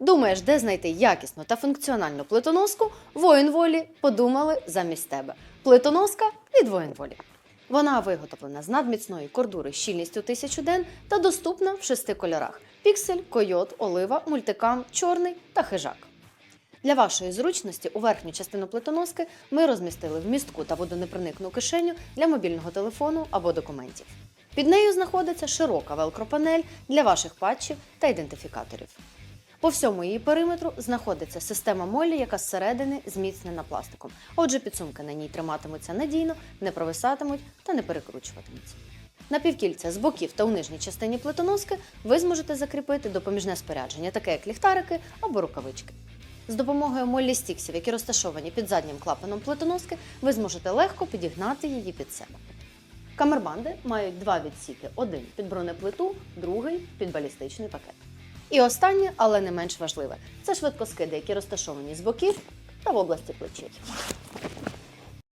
Думаєш, де знайти якісну та функціональну плитоноску? Воїн волі подумали замість тебе. Плитоноска від воїн волі. Вона виготовлена з надміцної кордури щільністю 1000 ден та доступна в шести кольорах: піксель, койот, олива, мультикам, чорний та хижак. Для вашої зручності у верхню частину плитоноски ми розмістили вмістку та водонепроникну кишеню для мобільного телефону або документів. Під нею знаходиться широка велкропанель для ваших патчів та ідентифікаторів. По всьому її периметру знаходиться система молі, яка зсередини зміцнена пластиком. Отже, підсумки на ній триматимуться надійно, не провисатимуть та не перекручуватимуться. Напівкільця з боків та у нижній частині плитоноски ви зможете закріпити допоміжне спорядження, таке як ліхтарики або рукавички. З допомогою моллі стіксів, які розташовані під заднім клапаном плитоноски, ви зможете легко підігнати її під себе. Камербанди мають два відсіки: один під бронеплиту, другий під балістичний пакет. І останнє, але не менш важливе, це швидкоскиди, які розташовані з боків та в області плечей.